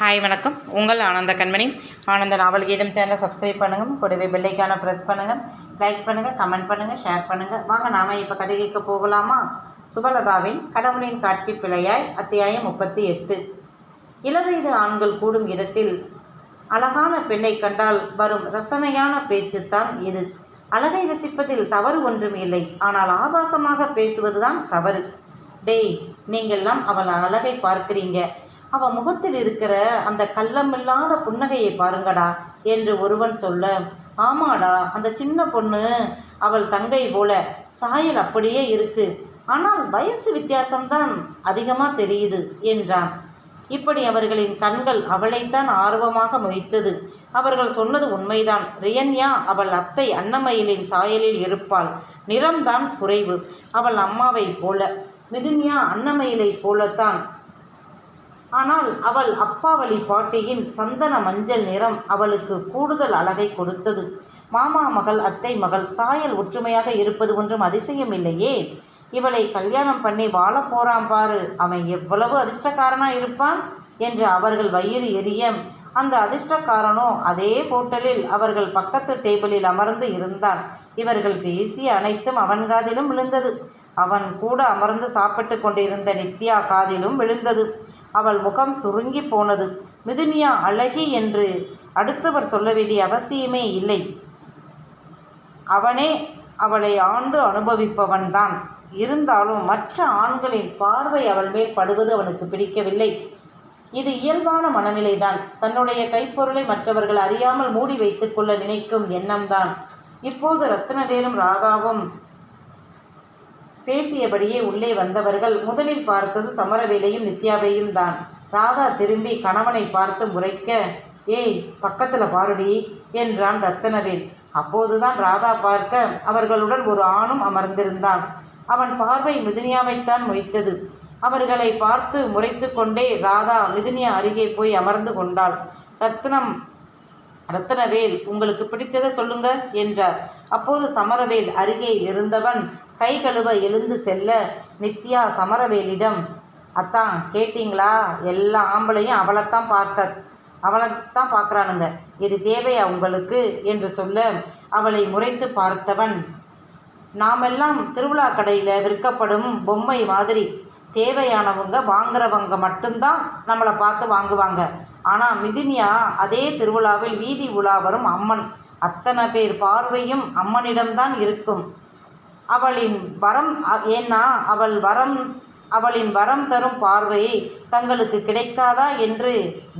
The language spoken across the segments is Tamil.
ஹாய் வணக்கம். உங்கள் ஆனந்த கண்மணி. ஆனந்த நாவல் கீதம் சேனலை சப்ஸ்கிரைப் பண்ணுங்கள். கூடவே பெல்லைக்கான ப்ரெஸ் பண்ணுங்கள். லைக் பண்ணுங்கள் கமெண்ட் பண்ணுங்கள் ஷேர் பண்ணுங்கள். வாங்க நாம் இப்போ கதை கேட்க போகலாமா? சுபலதாவின் கடவுளின் காட்சி பிழையாய் அத்தியாயம் முப்பத்தி எட்டு. இளவயது ஆண்கள் கூடும் இடத்தில் அழகான பெண்ணை கண்டால் வரும் ரசனையான பேச்சுத்தான் இது. அழகை ரசிப்பதில் தவறு ஒன்றும் இல்லை. ஆனால் ஆபாசமாக பேசுவதுதான் தவறு. டேய் நீங்கள்லாம் அவள் அழகை பார்க்கிறீங்க. அவன் முகத்தில் இருக்கிற அந்த கள்ளமில்லாத புன்னகையை பாருங்கடா என்று ஒருவன் சொல்ல ஆமாடா அந்த சின்ன பொண்ணு அவள் தங்கை போல சாயல் அப்படியே இருக்கு. ஆனால் வயசு வித்தியாசம்தான் அதிகமாக தெரியுது என்றான். இப்படி அவர்களின் கண்கள் அவளைத்தான் ஆர்வமாக மொய்த்தது. அவர்கள் சொன்னது உண்மைதான். ரியன்யா அவள் அத்தை அன்னமயிலின் சாயலில் இருப்பாள். நிறம்தான் குறைவு. அவள் அம்மாவைப் போல. மிதுன்யா அன்னமயிலைப் போலத்தான். ஆனால் அவள் அப்பாவளி பாட்டியின் சந்தன மஞ்சள் நிறம் அவளுக்கு கூடுதல் அழகை கொடுத்தது. மாமா மகள் அத்தை மகள் சாயல் ஒற்றுமையாக இருப்பது ஒன்றும் அதிசயம் இல்லையே இவளை கல்யாணம் பண்ணி வாழ போறான் பாரு. அவன் எவ்வளவு அதிர்ஷ்டக்காரனா இருப்பான்? என்று அவர்கள் வயிறு எரிய அந்த அதிர்ஷ்டக்காரனோ? அதே ஹோட்டலில் அவர்கள் பக்கத்து டேபிளில் அமர்ந்து இருந்தான். இவர்கள் பேசிய அனைத்தும் அவன் காதிலும் விழுந்தது. அவன் கூட அமர்ந்து சாப்பிட்டு கொண்டிருந்த நித்யா காதிலும் விழுந்தது. அவள் முகம் சுருங்கி போனது. மிதுனியா அழகி என்று அடுத்தவர் சொல்ல வேண்டிய அவசியமே இல்லை. அவனே அவளை ஆண்டு அனுபவிப்பவன்தான். இருந்தாலும் மற்ற ஆண்களின் பார்வை அவள் மேல் படுவது அவனுக்கு பிடிக்கவில்லை. இது இயல்பான மனநிலைதான். தன்னுடைய கைப்பொருளை மற்றவர்கள் அறியாமல் மூடி வைத்துக்கொள்ள நினைக்கும் எண்ணம்தான். இப்போது ரத்னவேலும் ராதாவும் பேசியபடியே உள்ளே வந்தவர்கள் முதலில் பார்த்தது சமரவேலையும் நித்யாவையும் தான். ராதா திரும்பி கணவனை பார்த்து முறைக்க ஏய் பக்கத்தில் பாருடி என்றான் ரத்தனவேல். அப்போதுதான் ராதா பார்க்க அவர்களுடன் ஒரு ஆணும் அமர்ந்திருந்தான். அவன் பார்வை மிதுனியாவைத்தான் மொய்த்தது. அவர்களை பார்த்து முறைத்து கொண்டே ராதா மிதுனியா அருகே போய் அமர்ந்து கொண்டாள். ரத்னம் ரத்தனவேல் உங்களுக்கு பிடித்ததை சொல்லுங்க என்றார். அப்போது சமரவேல் அருகே இருந்தவன் கை கழுவ எழுந்து செல்ல நித்யா சமரவேலிடம். அத்தான் கேட்டிங்களா? எல்லா ஆம்பளையும் அவளைத்தான் பார்க்க அவளைத்தான் பார்க்குறானுங்க. இது தேவையா உங்களுக்கு? என்று சொல்ல அவளை முறைத்து பார்த்தவன் நாமெல்லாம் திருவிழா கடையில் விற்கப்படும் பொம்மை மாதிரி தேவையானவங்க வாங்குறவங்க மட்டும்தான் நம்மளை பார்த்து வாங்குவாங்க. ஆனால் மிதினியா அதே திருவிழாவில் வீதி உலா வரும் அம்மன். அத்தனை பேர் பார்வையும் அம்மனிடம்தான் இருக்கும். அவளின் வரம் ஏன்னா அவள் வரம் அவளின் வரம் தரும் பார்வையை தங்களுக்கு கிடைக்காதா என்று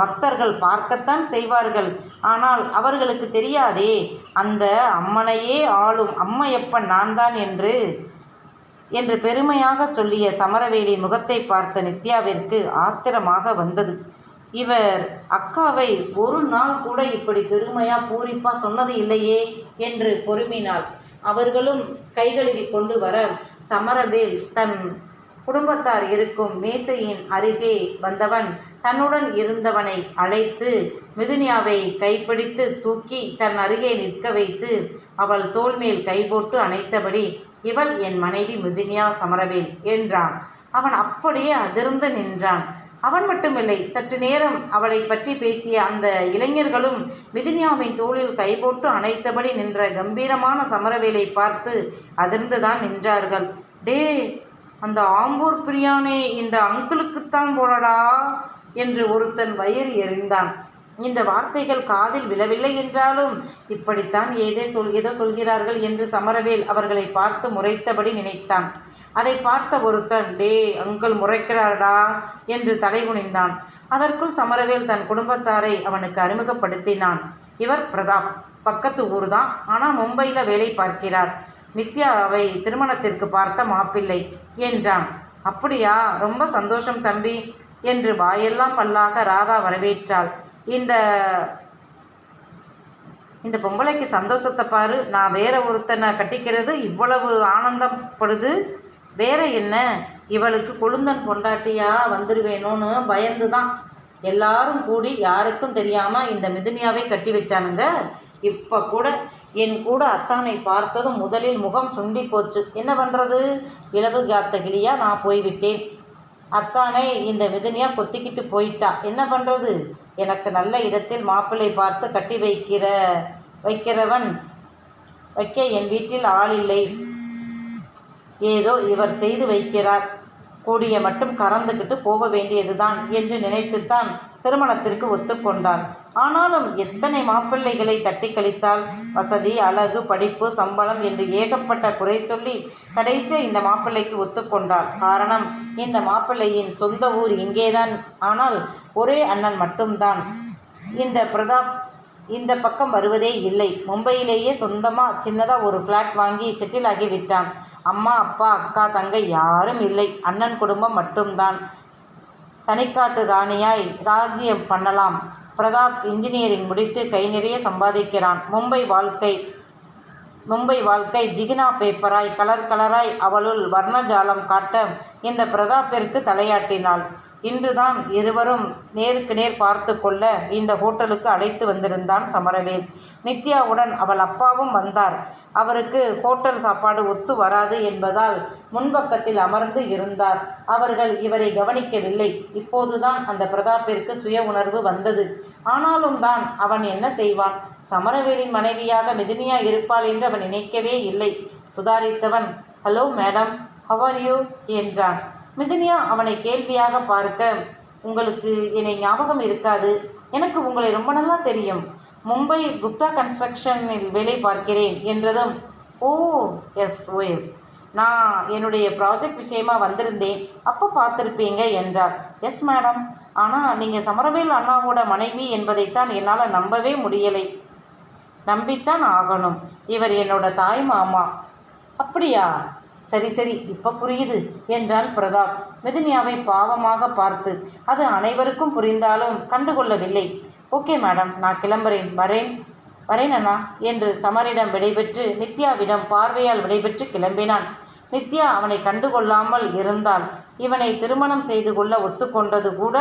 பக்தர்கள் பார்க்கத்தான் செய்வார்கள். ஆனால் அவர்களுக்கு தெரியாதே அந்த அம்மனையே ஆளும் அம்மையப்பன் நான் தான் என்று என்று பெருமையாக சொல்லிய சமரவேலின் முகத்தை பார்த்த நித்யாவிற்கு ஆத்திரமாக வந்தது. இவர் அக்காவை ஒரு நாள் கூட இப்படி பெருமையாக பூரிப்பாக சொன்னது இல்லையே என்று பொறுமினாள். அவர்களும் கைகழுவி கொண்டு வர சமரவேல் தன் குடும்பத்தார் இருக்கும் மேசையின் அருகே வந்தவன் தன்னுடன் இருந்தவனை அழைத்து மிதுனியாவை கைப்பிடித்து தூக்கி தன் அருகே நிற்க வைத்து அவள் தோல் மேல் கை போட்டு அணைத்தபடி இவள் என் மனைவி மிதுனியா சமரவேல் என்றான். அவன் அப்படியே அதிர்ந்து நின்றான். அவன் மட்டுமில்லை சற்று நேரம் அவளை பற்றி பேசிய அந்த இளைஞர்களும் மிதினியாவின் தோளில் கைபோட்டு அணைத்தபடி நின்ற கம்பீரமான சமரவேலை பார்த்து அதிர்ந்துதான் நின்றார்கள். டே அந்த ஆம்பூர் பிரியாணி இந்த அங்கிளுக்குத்தான் போனடா என்று ஒருத்தன் வயிறு எறிந்தான் இந்த வார்த்தைகள் காதில் விழவில்லை என்றாலும் இப்படித்தான் ஏதே சொல் ஏதோ சொல்கிறார்கள் என்று சமரவேல் அவர்களை பார்த்து முறைத்தபடி நினைத்தான். அதை பார்த்த ஒருத்தன் டே அங்கிள் முறைக்கிறாரடா என்று தலை குனிந்தான். அதற்குள் சமரவேல் தன் குடும்பத்தாரை அவனுக்கு அறிமுகப்படுத்தினான். இவர் பிரதாப். பக்கத்து ஊர் தான் ஆனால் மும்பையில் வேலை பார்க்கிறார். நித்யாவை திருமணத்திற்கு பார்த்த மாப்பிள்ளை என்றான். அப்படியா? ரொம்ப சந்தோஷம் தம்பி என்று வாயெல்லாம் பல்லாக ராதா வரவேற்றாள். இந்த இந்த பொம்பளைக்கு சந்தோஷத்தை பாரு. நான் வேற ஒருத்தனை கட்டிக்கிறது இவ்வளவு ஆனந்தப்படுது. வேற என்ன? இவளுக்கு கொழுந்தன் பொண்டாட்டியாக வந்துடுவேணும்னு பயந்து தான் எல்லாரும் கூடி யாருக்கும் தெரியாமல் இந்த மிதுனியாவை கட்டி வச்சானுங்க. இப்போ கூட என் கூட அத்தானை பார்த்ததும் முதலில் முகம் சுண்டி போச்சு. என்ன பண்ணுறது இலவு காத்த கிளியாக நான் போய்விட்டேன். அத்தானே இந்த விதனியாக கொத்திக்கிட்டு போயிட்டா. என்ன பண்ணுறது எனக்கு நல்ல இடத்தில் மாப்பிள்ளை பார்த்து கட்டி வைக்கிற வைக்கிறவன் வைக்க என் வீட்டில் ஆள் இல்லை. ஏதோ இவர் செய்து வைக்கிறார். கூடிய மட்டும் கறந்துக்கிட்டு போக வேண்டியதுதான் என்று நினைத்துத்தான் திருமணத்திற்கு ஒத்துக்கொண்டான். ஆனாலும் எத்தனை மாப்பிள்ளைகளை தட்டி கழித்தால்? வசதி அழகு படிப்பு சம்பளம் என்று ஏகப்பட்ட குறை சொல்லி கடைசியாக இந்த மாப்பிள்ளைக்கு ஒத்துக்கொண்டாள் காரணம் இந்த மாப்பிள்ளையின் சொந்த ஊர் இங்கேதான். ஆனால் ஒரே அண்ணன் மட்டும்தான். இந்த பிரதாப் இந்த பக்கம் வருவதே இல்லை. மும்பையிலேயே சொந்தமாக சின்னதாக ஒரு ஃப்ளாட் வாங்கி செட்டில் ஆகி விட்டான். அம்மா அப்பா அக்கா தங்கை யாரும் இல்லை. அண்ணன் குடும்பம் மட்டும்தான். தனிக்காட்டு ராணியாய் ராஜ்யம் பண்ணலாம். பிரதாப் இன்ஜினியரிங் முடித்து கை நிறைய சம்பாதிக்கிறான். மும்பை வாழ்க்கை மும்பை வாழ்க்கை ஜிகினா பேப்பராய் கலர் கலராய் அவளுள் வர்ணஜாலம் காட்ட இந்த பிரதாப்பிற்கு தலையாட்டினாள். இன்றுதான் இருவரும் நேருக்கு நேர் பார்த்து கொள்ள இந்த ஹோட்டலுக்கு அழைத்து வந்திருந்தான் சமரவேல் நித்யாவுடன் அவள் அப்பாவும் வந்தார். அவருக்கு ஹோட்டல் சாப்பாடு ஒத்து வராது என்பதால் முன்பக்கத்தில் அமர்ந்து இருந்தார். அவர்கள் இவரை கவனிக்கவில்லை. இப்போதுதான் அந்த பிரதாப்பிற்கு சுய உணர்வு வந்தது. ஆனாலும் தான் அவன் என்ன செய்வான்? சமரவேலின் மனைவியாக மிதுனியா இருப்பாள் என்று அவன் நினைக்கவே இல்லை. சுதாரித்தவன். Hello madam how are you என்றான். மிதுனியா அவனை கேள்வியாக பார்க்க உங்களுக்கு என்னை ஞாபகம் இருக்காது? எனக்கு உங்களை ரொம்ப நல்லா தெரியும். மும்பை குப்தா கன்ஸ்ட்ரக்ஷனில் வேலை பார்க்கிறேன் என்றதும் ஓ எஸ் ஓ எஸ். நான் என்னுடைய ப்ராஜெக்ட் விஷயமா வந்திருந்தேன். அப்போ பார்த்துருப்பீங்க என்றார் எஸ் மேடம். ஆனால் நீங்கள் சமரவேல் அண்ணாவோட மனைவி என்பதைத்தான் என்னால் நம்பவே முடியலை. நம்பித்தான் ஆகணும். இவர் என்னோட தாய் மாமா. அப்படியா? சரி சரி இப்போ புரியுது என்றான் பிரதாப். மிதுனியாவை பாவமாக பார்த்து அது அனைவருக்கும் புரிந்தாலும் கண்டுகொள்ளவில்லை. ஓகே மேடம் நான் கிளம்புறேன் வரேன். வரேன் அண்ணா என்று சமரிடம் விடைபெற்று நித்யாவிடம் பார்வையால் விடைபெற்று கிளம்பினான். நித்யா அவனை கண்டுகொள்ளாமல் இருந்தாள். இவனை திருமணம் செய்து கொள்ள ஒத்துக்கொண்டது கூட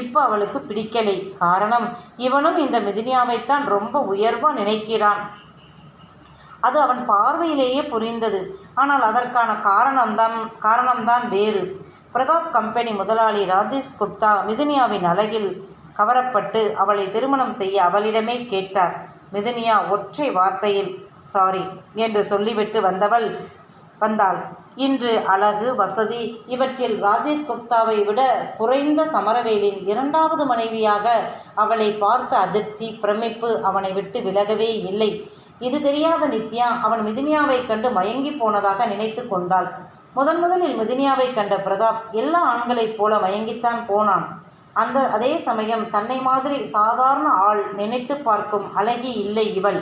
இப்போ அவளுக்கு பிடிக்கலை. காரணம் இவனும் இந்த மிதினியாவைத்தான் ரொம்ப உயர்வாக நினைக்கிறான். அது அவன் பார்வையிலேயே புரிந்தது. ஆனால் அதற்கான காரணம்தான் காரணம்தான் வேறு. பிரதாப் கம்பெனி முதலாளி ராஜேஷ் குப்தா மிதுனியாவின் அழகில் கவரப்பட்டு அவளை திருமணம் செய்ய அவளிடமே கேட்டார். மிதுனியா ஒற்றை வார்த்தையில் சாரி என்று சொல்லிவிட்டு வந்தவள் வந்தாள். இன்று அழகு வசதி இவற்றில் ராஜேஷ் குப்தாவை விட குறைந்த சமரவேலின் இரண்டாவது மனைவியாக அவளை பார்த்த அதிர்ச்சி பிரமிப்பு அவனை விட்டு விலகவே இல்லை. இது தெரியாத நித்யா அவன் மிதினியாவை கண்டு மயங்கி போனதாக நினைத்து கொண்டாள். முதன் முதலில் மிதினியாவை கண்ட பிரதாப் எல்லா ஆண்களைப் போல மயங்கித்தான் போனான். அந்த அதே சமயம் தன்னை மாதிரி சாதாரண ஆள் நினைத்து பார்க்கும் அழகி இல்லை இவள்.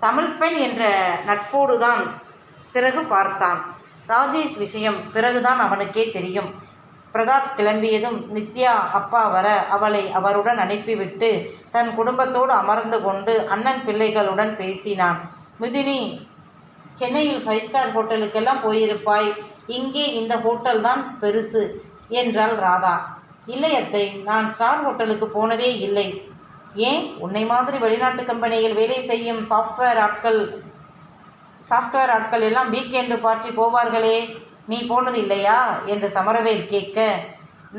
தமிழ் பெண் என்ற நட்போடுதான் பிறகு பார்த்தான். ராஜேஷ் விஷயம் பிறகுதான் அவனுக்கே தெரியும். பிரதாப் கிளம்பியதும் நித்யா அப்பா வர அவளை அவருடன் அனுப்பிவிட்டு தன் குடும்பத்தோடு அமர்ந்து கொண்டு அண்ணன் பிள்ளைகளுடன் பேசினான். மிதினி சென்னையில் ஃபைவ் ஸ்டார் ஹோட்டலுக்கெல்லாம் போயிருப்பாய். இங்கே இந்த ஹோட்டல் தான் பெருசு என்றாள் ராதா. இல்லை அத்தை நான் ஸ்டார் ஹோட்டலுக்கு போனதே இல்லை. ஏன்? உன்னை மாதிரி வெளிநாட்டு கம்பெனியில் வேலை செய்யும் சாஃப்ட்வேர் ஆட்கள் சாஃப்ட்வேர் ஆட்கள் எல்லாம் வீக்கெண்டு பார்ட்டி போவார்களே. நீ போனது இல்லையா? என்று சமரவேல் கேட்க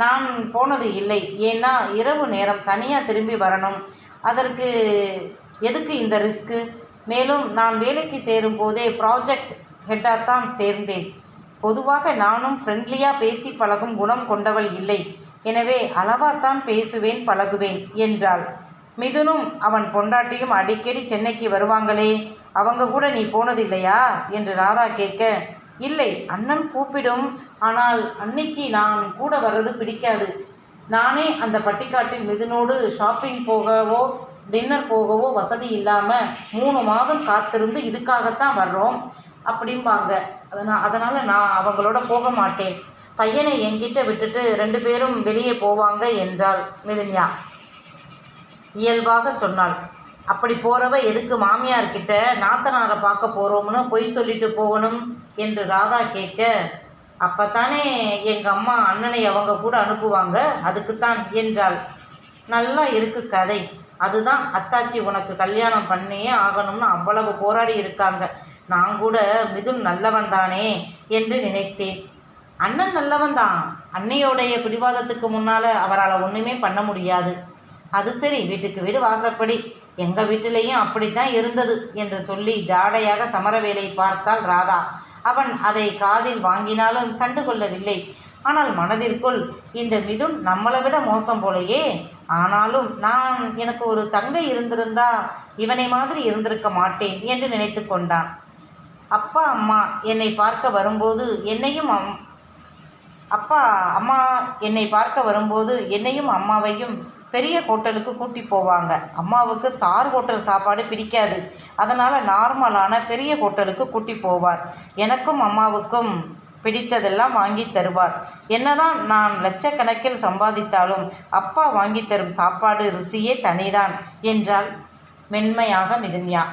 நான் போனது இல்லை. ஏன்னா இரவு நேரம் தனியாக திரும்பி வரணும். அதற்கு எதுக்கு இந்த ரிஸ்க்கு மேலும் நான் வேலைக்கு சேரும் போதே ப்ராஜெக்ட் ஹெட்டாக தான் சேர்ந்தேன். பொதுவாக நானும் ஃப்ரெண்ட்லியாக பேசி பழகும் குணம் கொண்டவள் இல்லை. எனவே அளவாத்தான் பேசுவேன் பழகுவேன் என்றாள். மிதுனும் அவன் பொண்டாட்டியும் அடிக்கடி சென்னைக்கு வருவாங்களே? அவங்க கூட நீ போனதில்லையா என்று ராதா கேட்க இல்லை அண்ணன் கூப்பிடும். ஆனால் அன்னைக்கு நான் கூட வர்றது பிடிக்காது. நானே அந்த பட்டிக்காட்டில் மிதுனோடு ஷாப்பிங் போகவோ டின்னர் போகவோ வசதி இல்லாமல் மூணு மாதம் காத்திருந்து இதுக்காகத்தான் வர்றோம் அப்படிம்பாங்க. அதனால் அதனால் நான் அவங்களோட போக மாட்டேன். பையனை என்கிட்ட விட்டுட்டு ரெண்டு பேரும் வெளியே போவாங்க என்றாள் மிதுன்யா. இயல்பாக சொன்னாள். அப்படி போகிறவ எதுக்கு மாமியார்கிட்ட நாத்தனாரை பார்க்க போகிறோம்னு பொய் சொல்லிட்டு போகணும் என்று ராதா கேட்க அப்பத்தானே எங்கள் அம்மா அண்ணனை அவங்க கூட அனுப்புவாங்க? அதுக்குத்தான் என்றாள். நல்லா இருக்கு கதை. அதுதான் அத்தாச்சி உனக்கு கல்யாணம் பண்ணியே ஆகணும்னு அவ்வளவு போராடி இருக்காங்க. நான் கூட மிதுன் நல்லவன் தானே என்று நினைத்தேன். அண்ணன் நல்லவன் தான். அன்னையோடைய பிடிவாதத்துக்கு முன்னால் அவரால் ஒன்றுமே பண்ண முடியாது. அது சரி வீட்டுக்கு வீடு வாசப்படி எங்கள் வீட்டிலேயும் அப்படித்தான் இருந்தது என்று சொல்லி ஜாடையாக சமரவேலை பார்த்தாள் ராதா. அவன் அதை காதில் வாங்கினாலும் கண்டுகொள்ளவில்லை. ஆனால் மனதிற்குள் இந்த மிதுன் நம்மளை விட மோசம் போலையே. ஆனாலும் நான் எனக்கு ஒரு தங்கை இருந்திருந்தா இவனை மாதிரி இருந்திருக்க மாட்டேன் என்று நினைத்து கொண்டான். அப்பா அம்மா என்னை பார்க்க வரும்போது என்னையும் அம் அப்பா அம்மா என்னை பார்க்க வரும்போது என்னையும் அம்மாவையும் பெரிய ஹோட்டலுக்கு கூட்டி போவாங்க. அம்மாவுக்கு ஸ்டார் ஹோட்டல் சாப்பாடு பிடிக்காது. அதனால் நார்மலான பெரிய ஹோட்டலுக்கு கூட்டி போவார். எனக்கும் அம்மாவுக்கும் பிடித்ததெல்லாம் வாங்கி தருவார். என்னதான் நான் லட்சக்கணக்கில் சம்பாதித்தாலும் அப்பா வாங்கி தரும் சாப்பாடு ருசியே தனிதான் என்றாள் மென்மையாக மிதுன்யா.